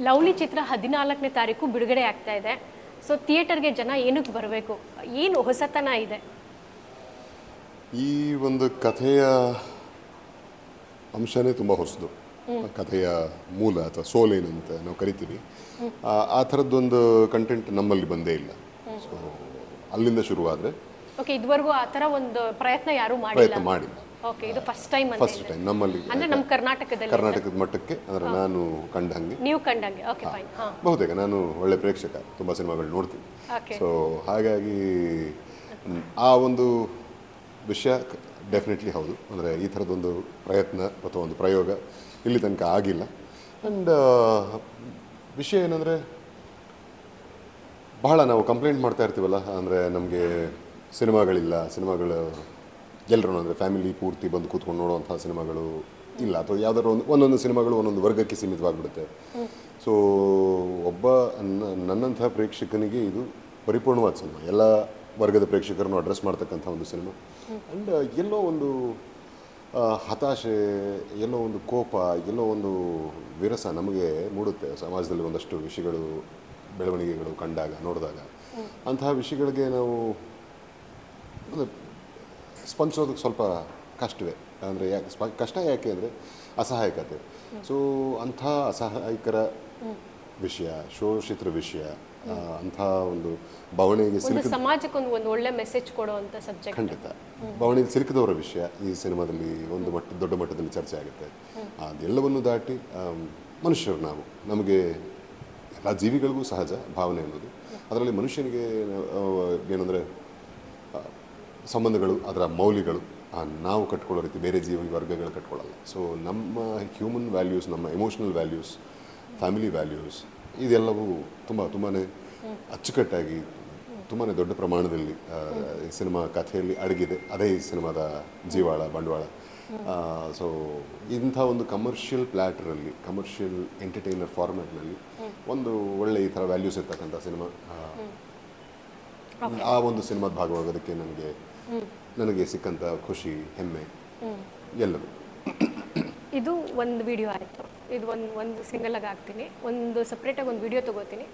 Lovely ಚಿತ್ರ ಹದಿನಾಲ್ಕನೇ ತಾರೀಕು ಬಿಡುಗಡೆ ಆಗ್ತಾ ಇದೆ. ಸೊ ಥಿಯೇಟರ್ಗೆ ಜನ ಏನಕ್ಕೆ ಬರಬೇಕು? ಏನು ಹೊಸತನ ಇದೆ? ಈ ಒಂದು ಕಥೆಯ ಅಂಶನೇ ತುಂಬ ಹೊಸದು. ಕಥೆಯ ಮೂಲ ಅಥವಾ ಸೋಲ್ ಏನಂತ ನಾವು ಕರಿತೀವಿ. ಆ- ಥರದ್ದೊಂದು ಕಂಟೆಂಟ್ ನಮ್ಮಲ್ಲಿ ಬಂದೇ ಇಲ್ಲ. ಸೊ ಅಲ್ಲಿಂದ ಶುರುವಾದರೆ ಓಕೆ ಇದುವರೆಗೂ ಆ ಥರ ಒಂದು ಪ್ರಯತ್ನ ಯಾರೂ ಮಾಡಿಲ್ಲ? ಪ್ರಯತ್ನ ಮಾಡಿಲ್ಲ. ಓಕೆ ಇದು ಫಸ್ಟ್ ಟೈಮ್ ಫಸ್ಟ್ ಟೈಮ್ ನಮ್ಮಲ್ಲಿ ಅಂದ್ರೆ ನಮ್ಮ ಕರ್ನಾಟಕದಲ್ಲಿ ಕರ್ನಾಟಕದ ಮಟ್ಟಕ್ಕೆ ಅಂದರೆ ನಾನು ಕಂಡ ಹಾಗೆ. ನೀವು ಕಂಡಂಗೆ ಓಕೆ ಫೈನ್ ಹಾಂ. ಬಹುತೇಕ ನಾನು ಒಳ್ಳೆ ಪ್ರೇಕ್ಷಕ ತುಂಬ ಸಿನಿಮಾಗಳು ನೋಡ್ತೀನಿ. ಓಕೆ ಸೊ ಹಾಗಾಗಿ ಆ ಒಂದು ವಿಷಯ ಡೆಫಿನೆಟ್ಲಿ ಹೌದು. ಅಂದರೆ ಈ ಥರದೊಂದು ಪ್ರಯತ್ನ ಅಥವಾ ಒಂದು ಪ್ರಯೋಗ ಇಲ್ಲಿ ತನಕ ಆಗಿಲ್ಲ. ಆ್ಯಂಡ್ ವಿಷಯ ಏನಂದರೆ ಬಹಳ ನಾವು ಕಂಪ್ಲೇಂಟ್ ಮಾಡ್ತಾ ಇರ್ತೀವಲ್ಲ ಅಂದರೆ ನಮಗೆ ಸಿನಿಮಾಗಳಿಲ್ಲ ಸಿನಿಮಾಗಳು ಎಲ್ಲರೂ ಅಂದರೆ ಫ್ಯಾಮಿಲಿ ಪೂರ್ತಿ ಬಂದು ಕೂತ್ಕೊಂಡು ನೋಡುವಂಥ ಸಿನಿಮಾಗಳು ಇಲ್ಲ. ಅಥವಾ ಯಾವ್ದಾದ್ರು ಒಂದು ಒಂದೊಂದು ಸಿನಿಮಾಗಳು ಒಂದೊಂದು ವರ್ಗಕ್ಕೆ ಸೀಮಿತವಾಗಿಬಿಡುತ್ತೆ. ಸೊ ಒಬ್ಬ ನನ್ನಂಥ ಪ್ರೇಕ್ಷಕನಿಗೆ ಇದು ಪರಿಪೂರ್ಣವಾದ ಸಿನಿಮಾ. ಎಲ್ಲ ವರ್ಗದ ಪ್ರೇಕ್ಷಕರನ್ನು ಅಡ್ರೆಸ್ ಮಾಡ್ತಕ್ಕಂಥ ಒಂದು ಸಿನಿಮಾ. ಆ್ಯಂಡ್ ಎಲ್ಲೋ ಒಂದು ಹತಾಶೆ ಎಲ್ಲೋ ಒಂದು ಕೋಪ ಎಲ್ಲೋ ಒಂದು ವಿರಸ ನಮಗೆ ಮೂಡುತ್ತೆ. ಸಮಾಜದಲ್ಲಿ ಒಂದಷ್ಟು ವಿಷಯಗಳು ಬೆಳವಣಿಗೆಗಳು ಕಂಡಾಗ ನೋಡಿದಾಗ. ಅಂತಹ ವಿಷಯಗಳಿಗೆ ನಾವು ಸ್ಪಂದಿಸೋದಕ್ಕೆ ಸ್ವಲ್ಪ ಕಷ್ಟವೇ. ಅಂದರೆ ಯಾಕೆ ಸ್ಪ ಕಷ್ಟ ಯಾಕೆ ಅಂದರೆ ಅಸಹಾಯಕತೆ. ಸೊ ಅಂಥ ಅಸಹಾಯಕರ ವಿಷಯ ಶೋಷಿತರ ವಿಷಯ ಅಂಥ ಒಂದು ಬವಣೆಗೆ ಸಿಲುಕಿದ ಸಮಾಜಕ್ಕೆ ಒಂದು ಒಳ್ಳೆ ಮೆಸೇಜ್ ಕೊಡುವಂಥ ಸಬ್ಜೆಕ್ಟ್ ಖಂಡಿತ. ಬವಣೆಗೆ ಸಿಲುಕಿದವರ ವಿಷಯ ಈ ಸಿನಿಮಾದಲ್ಲಿ ಒಂದು ಮಟ್ಟ ದೊಡ್ಡ ಮಟ್ಟದಲ್ಲಿ ಚರ್ಚೆ ಆಗುತ್ತೆ. ಅದೆಲ್ಲವನ್ನು ದಾಟಿ ಮನುಷ್ಯರು ನಾವು. ನಮಗೆ ಎಲ್ಲ ಜೀವಿಗಳಿಗೂ ಸಹಜ ಭಾವನೆ ಅನ್ನೋದು. ಅದರಲ್ಲಿ ಮನುಷ್ಯನಿಗೆ ಏನಂದರೆ ಸಂಬಂಧಗಳು ಅದರ ಮೌಲ್ಯಗಳು ನಾವು ಕಟ್ಕೊಳ್ಳೋ ರೀತಿ ಬೇರೆ ಜೀವ ವರ್ಗಗಳು ಕಟ್ಕೊಳ್ಳಲ್ಲ. ಸೊ ನಮ್ಮ ಹ್ಯೂಮನ್ ವ್ಯಾಲ್ಯೂಸ್ ನಮ್ಮ ಎಮೋಷನಲ್ ವ್ಯಾಲ್ಯೂಸ್ ಫ್ಯಾಮಿಲಿ ವ್ಯಾಲ್ಯೂಸ್ ಇದೆಲ್ಲವೂ ತುಂಬ ತುಂಬಾ ಅಚ್ಚುಕಟ್ಟಾಗಿ ತುಂಬಾ ದೊಡ್ಡ ಪ್ರಮಾಣದಲ್ಲಿ ಈ ಸಿನಿಮಾ ಕಥೆಯಲ್ಲಿ ಅಡಗಿದೆ. ಅದೇ ಈ ಸಿನಿಮಾದ ಜೀವಾಳ ಬಂಡವಾಳ. ಸೊ ಇಂಥ ಒಂದು ಕಮರ್ಷಿಯಲ್ ಪ್ಲ್ಯಾಟ್ರಲ್ಲಿ ಕಮರ್ಷಿಯಲ್ ಎಂಟರ್ಟೈನರ್ ಫಾರ್ಮ್ಯಾಟ್ನಲ್ಲಿ ಒಂದು ಒಳ್ಳೆ ಈ ಥರ ವ್ಯಾಲ್ಯೂಸ್ ಇರ್ತಕ್ಕಂಥ ಸಿನಿಮಾ ಆ ಒಂದು ಸಿನಿಮಾದ ಭಾಗವಾಗೋದಕ್ಕೆ ನನಗೆ ನನಗೆ ಸಿಕ್ಕಂಥ ಖುಷಿ, ಹೆಮ್ಮೆ, ಎಲ್ಲವೂ. ಇದು ಒಂದು ವಿಡಿಯೋ ಆಯಿತು. ಇದು ಒಂದು ಒಂದು ಸಿಂಗಲಾಗಿ ಹಾಕ್ತೀನಿ. ಒಂದು ಸಪ್ರೇಟಾಗಿ ಒಂದು ವಿಡಿಯೋ ತೊಗೋತೀನಿ.